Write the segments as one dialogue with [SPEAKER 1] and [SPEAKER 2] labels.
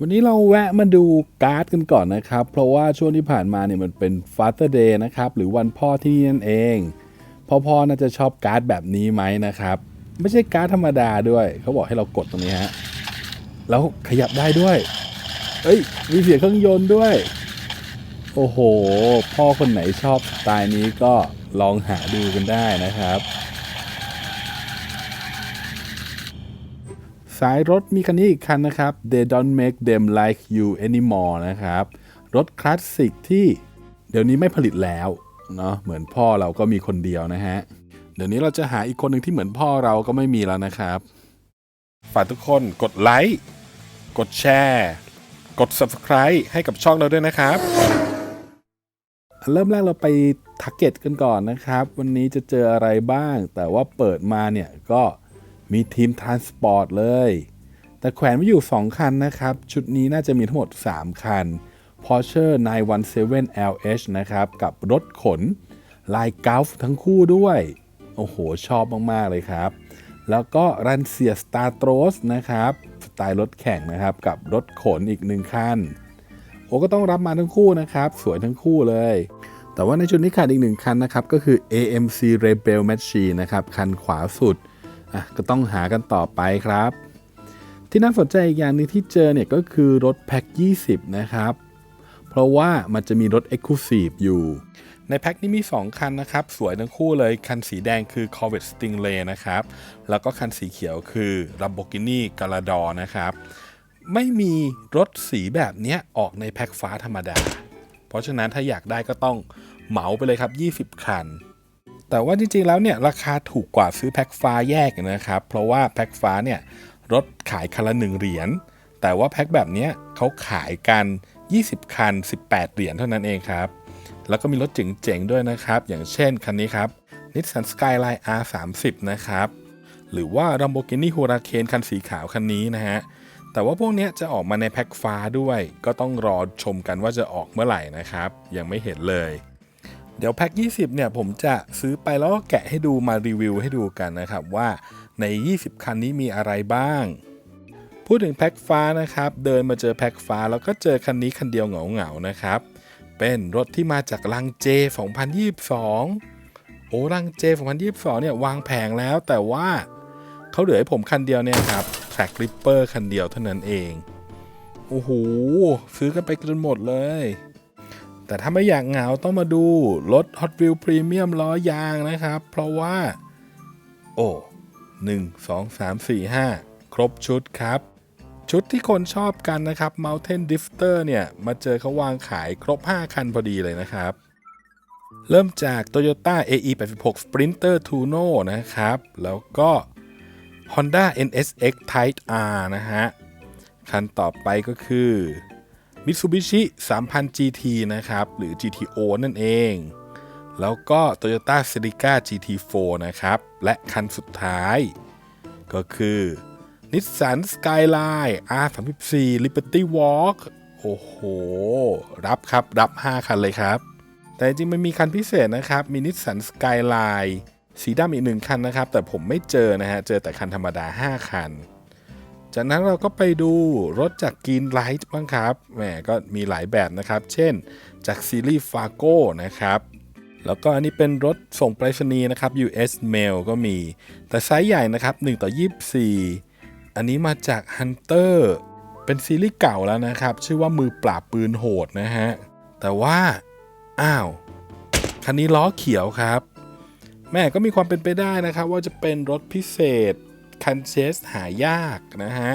[SPEAKER 1] วันนี้เราแวะมาดูการ์ดกันก่อนนะครับ เพราะว่าช่วงที่ผ่านมาเนี่ยมันเป็น Father Day นะครับ หรือวันพ่อที่นี่นั่นเองพ่อพ่อน่าจะชอบการ์ดแบบนี้ไหมนะครับ ไม่ใช่การ์ดธรรมดาด้วย เขาบอกให้เรากดตรงนี้ฮะ แล้วขยับได้ด้วย เอ้ย มีเสียงเครื่องยนต์ด้วย โอ้โห พ่อคนไหนชอบสไตล์นี้ก็ลองหาดูกันได้นะครับ สายรถมีคันนี้อีกคันนะครับ They don't make them like you anymore นะครับ รถคลาสสิกที่เดี๋ยวนี้ไม่ผลิตแล้วเนาะเหมือนพ่อเราก็มีคนเดียวนะฮะ เดี๋ยวนี้เราจะหาอีกคนหนึ่งที่เหมือนพ่อเราก็ไม่มีแล้วนะครับ ฝากทุกคนกดไลค์กดแชร์กด Subscribe ให้กับช่องเราด้วยนะครับ เริ่มแรกเราไปทักเก็ตกันก่อนนะครับ วันนี้จะเจออะไรบ้าง แต่ว่าเปิดมาเนี่ยก็ มีทีมทรานสปอร์ตเลย แต่แขวนไว้อยู่ 2 คันนะครับ ชุดนี้น่าจะมีทั้งหมด 3 คัน Porsche 917 LH นะครับ กับรถขน ลายก o ลฟทั้งคู่ด้วย โอ้โห ชอบมาก ๆ เลยครับ แล้วก็รันเซียสตาร์โตรสนะครับ สไตล์รถแข่งนะครับ กับรถขนอีกหนึ่งคัน โอ้ก็ต้องรับมาทั้งคู่นะครับ สวยทั้งคู่เลย แต่ว่าในชุดนี้ขาดอีกหนึ่งคันนะครับ ก็คือ AMC Rebel Machine นะครับ คันขวาสุด อะก็ต้องหากันต่อไปครับ ที่น่าสนใจอีกอย่างหนึงที่เจอเนี่ยก็คือรถแพ็ค20 นะครับ เพราะว่ามันจะมีรถ Exclusive อยู่ ในแพ็คนี้มี 2 คันนะครับ สวยทั้งคู่เลย คันสีแดงคือ Corvette Stingray นะครับ แล้วก็คันสีเขียวคือ Lamborghini Gallardo นะครับ ไม่มีรถสีแบบนี้ออกในแพ็คฟ้าธรรมดา เพราะฉะนั้นถ้าอยากได้ก็ต้องเหมาไปเลยครับ 20 คัน แต่ว่าจริงๆแล้วเนี่ยราคาถูกกว่าซื้อแพ็คฟ้าแยกนะครับ เพราะว่าแพ็คฟ้าเนี่ยรถขายคันละ1เหรียญ แต่ว่าแพ็คแบบนี้เขาขายกัน 20 คัน 18 เหรียญเท่านั้นเองครับ แล้วก็มีรถเจ๋งๆด้วยนะครับ อย่างเช่นคันนี้ครับ Nissan Skyline R30 นะครับ หรือว่า Lamborghini Huracan คันสีขาวคันนี้นะฮะ แต่ว่าพวกนี้จะออกมาในแพ็คฟ้าด้วย ก็ต้องรอชมกันว่าจะออกเมื่อไหร่นะครับ ยังไม่เห็นเลย เดี๋ยวแพ็ค20 เนี่ย ผมจะซื้อไปแล้วก็แกะให้ดูมารีวิวให้ดูกันนะครับ ว่าใน 20 คันนี้มีอะไรบ้าง พูดถึงแพ็คฟ้านะครับ เดินมาเจอแพ็คฟ้าแล้วก็เจอคันนี้คันเดียวเหงาๆนะครับ เป็นรถที่มาจากลังเจ 2022 โอ้ลังเจ 2022 เนี่ยวางแผงแล้วแต่ว่าเขาเหลือให้ผมคันเดียวเนี่ยครับ Track Ripper คันเดียวเท่านั้นเอง โอ้โหซื้อกันไปกันหมดเลย แต่ถ้าไม่อยากเหงาต้องมาดูรถ Hot Wheels Premium ล้อยางนะครับ เพราะว่า โอ้1 2 3 4 5ครบชุดครับ ชุดที่คนชอบกันนะครับ Mountain Drifter เนี่ย มาเจอเขาวางขายครบ 5 คันพอดีเลยนะครับ เริ่มจาก Toyota AE86 Sprinter Tuno นะครับ แล้วก็ Honda NSX Type R นะฮะ คันต่อไปก็คือ Mitsubishi 3000 GT นะครับ หรือ GTO นั่นเอง แล้วก็ Toyota Celica GT4 นะครับ และคันสุดท้าย ก็คือ Nissan Skyline R34 Liberty Walk โอ้โห รับครับ รับ 5 คันเลยครับ แต่จริงมันมีคันพิเศษนะครับ มี Nissan Skyline สีดำอีกหนึ่งคันนะครับ แต่ผมไม่เจอนะฮะ เจอแต่คันธรรมดา 5 คัน จากนั้นเราก็ไปดูรถจาก Green Light บ้างครับแหมก็มีหลายแบบนะครับ เช่นจากซีรีส์ Fargo นะครับ แล้วก็อันนี้เป็นรถส่งไปรษณีย์นะครับ US Mail ก็มี แต่ไซส์ใหญ่นะครับ 1 ต่อ 24 อันนี้มาจาก Hunter เป็นซีรีส์เก่าแล้วนะครับ ชื่อว่ามือปราบปืนโหดนะฮะ แต่ว่า อ้าว คันนี้ล้อเขียวครับ แม่ก็มีความเป็นไปได้นะครับ ว่าจะเป็นรถพิเศษ คันเชสหายากนะฮะ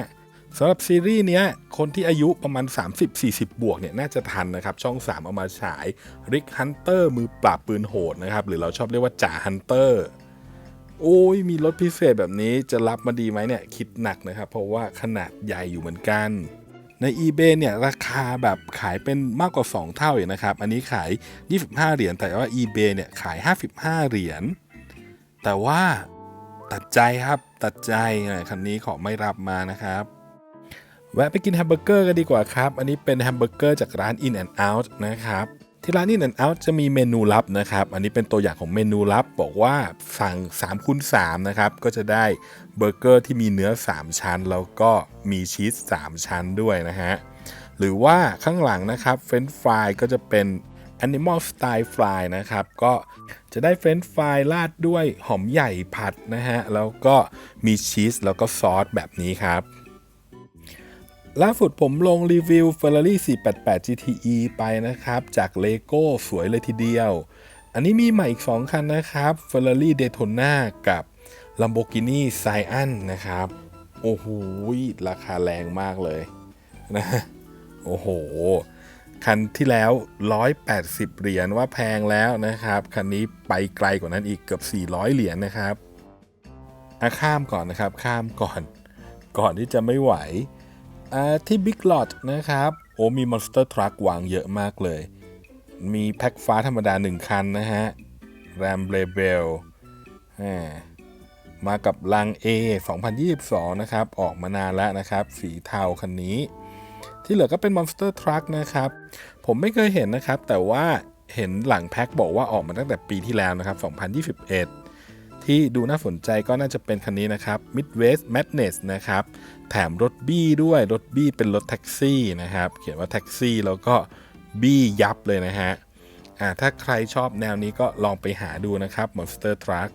[SPEAKER 1] สำหรับซีรีส์เนี้ยคนที่อายุประมาณ 30-40 บวกเนี่ยน่าจะทันนะครับ ช่อง 3 เอามาฉายริกฮันเตอร์มือปราบปืนโหดนะครับ หรือเราชอบเรียกว่าจ่าฮันเตอร์โอ้ยมีรถพิเศษแบบนี้จะรับมาดีไหมเนี่ย คิดหนักนะครับ เพราะว่าขนาดใหญ่อยู่เหมือนกัน ใน eBay เนี่ย ราคาแบบขายเป็นมากกว่า 2 เท่าอีกนะครับ อันนี้ขาย 25 เหรียญแต่ว่า eBay เนี่ยขาย 55 เหรียญแต่ว่า ตัดใจครับตัดใจคันนี้ขอไม่รับมานะครับ แวะไปกินแฮมเบอร์เกอร์กันดีกว่าครับ อันนี้เป็นแฮมเบอร์เกอร์จากร้าน In and Out นะครับที่ร้านนี่นันเอาจะมีเมนูลับนะครับ อันนี้เป็นตัวอย่างของเมนูลับ บอกว่าสั่ง3คูณ3นะครับก็จะได้เบอร์เกอร์ที่มีเนื้อ 3 ชั้น แล้วก็มีชีส 3 ชั้นด้วยนะฮะหรือว่าข้างหลังนะครับเฟรนช์ฟรายก็จะเป็น Animal Style Fry นะครับ ก็จะได้เฟรนช์ฟรายราดด้วยหอมใหญ่ผัดนะฮะ แล้วก็มีชีสแล้วก็ซอสแบบนี้ครับล่าสุดผมลงรีวิว Ferrari 488 GTE ไปนะครับ จาก LEGO สวยเลยทีเดียว อันนี้มีใหม่อีก 2 คันนะครับ Ferrari Daytona กับ Lamborghini Sian นะครับ โอ้โห ราคาแรงมากเลยนะ โอ้โห คันที่แล้ว 180 เหรียญว่าแพงแล้วนะครับ คันนี้ไปไกลกว่านั้นอีกเกือบ 400 เหรียญนะครับอข้ามก่อนนะครับ ข้ามก่อน ก่อนที่จะไม่ไหวที่ Big Lot นะครับ โอ้มี Monster Truck วางเยอะมากเลย มีแพ็คฟ้าธรรมดา 1 คันนะฮะ Ram b r e b e l มากับลัง A 2022 นะครับ ออกมานานแล้วนะครับ สีเทาคันนี้ ที่เหลือก็เป็น Monster Truck นะครับ ผมไม่เคยเห็นนะครับ แต่ว่าเห็นหลังแพ็คบอกว่าออกมาตั้งแต่ปีที่แล้วนะครับ 2021 ที่ดูน่าสนใจก็น่าจะเป็นคันนี้นะครับ Midwest Madness นะครับ แถมรถบี้ด้วย รถบี้เป็นรถแท็กซี่นะครับ เขียนว่าแท็กซี่แล้วก็บี้ยับเลยนะฮะอ่าถ้าใครชอบแนวนี้ก็ลองไปหาดูนะครับ Monster Truck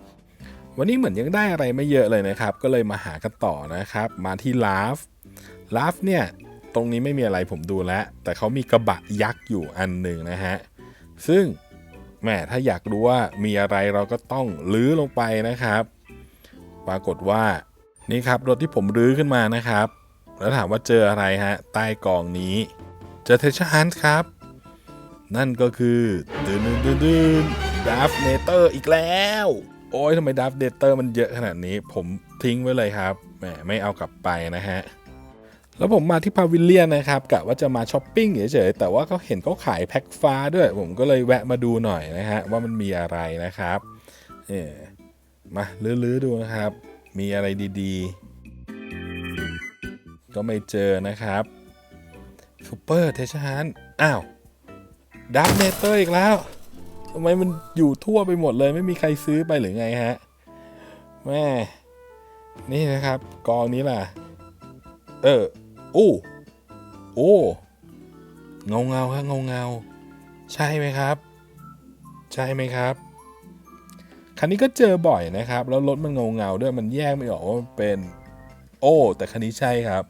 [SPEAKER 1] วันนี้เหมือนยังได้อะไรไม่เยอะเลยนะครับ ก็เลยมาหากันต่อนะครับ มาที่ l a v l a v เนี่ย ตรงนี้ไม่มีอะไรผมดูแล้วแต่เขามีกระบะยักษ์อยู่อันหนึ่งนะฮะ ซึ่งแหมถ้าอยากรู้ว่ามีอะไรเราก็ต้องลื้อลงไปนะครับ ปรากฏว่านี่ครับรถที่ผมรื้อขึ้นมานะครับ แล้วถามว่าเจออะไรฮะ ใต้กองนี้ เจอเทชฮันครับ นั่นก็คือดืนดืนดืนดาฟเนเตอร์อีกแล้ว โอ้ยทำไมดาฟเนเตอร์มันเยอะขนาดนี้ ผมทิ้งไว้เลยครับแหมไม่เอากลับไปนะฮะ แล้วผมมาที่พาวิลเลียนนะครับกะว่าจะมาช้อปปิ้งเฉยๆแต่ว่าเขาเห็นเขาขายแพ็คฟ้าด้วย ผมก็เลยแวะมาดูหน่อยนะฮะว่ามันมีอะไรนะครับเออมาลื้อๆดูนะครับ มีอะไรดีๆ ก็ไม่เจอนะครับซูเปอร์เทชฮันอ้าวดับเนเตอร์อีกแล้วทำไมมันอยู่ทั่วไปหมดเลยไม่มีใครซื้อไปหรือไงฮะแม่นี่นะครับกองนี้ล่ะ เออ โอ้โอ้เงาเงาครับเงาเงาใช่ไหมครับ ใช่ไหมครับ คันนี้ก็เจอบ่อยนะครับ แล้วรถมันเงาเงาด้วยมันแยกไม่ออกว่าเป็นโอ้แต่คันนี้ใช่ครับ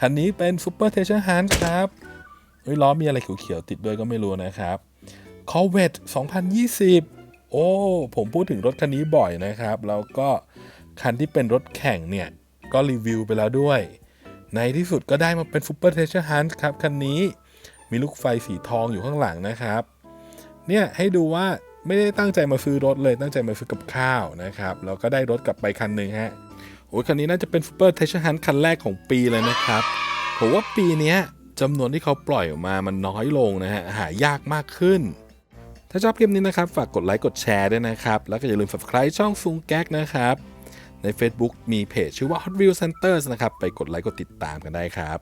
[SPEAKER 1] คันนี้เป็นซูเปอร์เทชันฮันครับเฮ้ยล้อมีอะไรเขียวๆติดด้วยก็ไม่รู้นะครับ c o r v e t 2020 โอ้ ผมพูดถึงรถคันนี้บ่อยนะครับ แล้วก็คันที่เป็นรถแข่งเนี่ย ก็รีวิวไปแล้วด้วย ในที่สุดก็ได้มาเป็น Super Treasure Hunt ครับคันนี้มีลูกไฟสีทองอยู่ข้างหลังนะครับ เนี่ยให้ดูว่าไม่ได้ตั้งใจมาซื้อรถเลยตั้งใจมาซื้อกับข้าวนะครับแล้วก็ได้รถกลับไปคันหนึ่งฮะโอ้ยคันนี้น่าจะเป็น Super Treasure Hunt คันแรกของปีเลยนะครับผมว่าปีนี้จำนวนที่เขาปล่อยออกมามันน้อยลงนะฮะหายากมากขึ้น ถ้าชอบคลิปนี้นะครับ ฝากกดไลค์กดแชร์ด้วยนะครับ แล้วก็อย่าลืม subscribe ช่องซุงแก๊กนะครับ ใน Facebook มีเพจชื่อว่า Hot Wheels Centers นะครับ ไปกดไลค์กดติดตามกันได้ครับ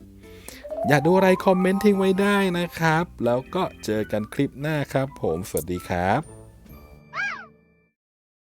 [SPEAKER 1] อยากดูอะไรคอมเมนต์ทิ้งไว้ได้นะครับ แล้วก็เจอกันคลิปหน้าครับ ผม สวัสดีครับ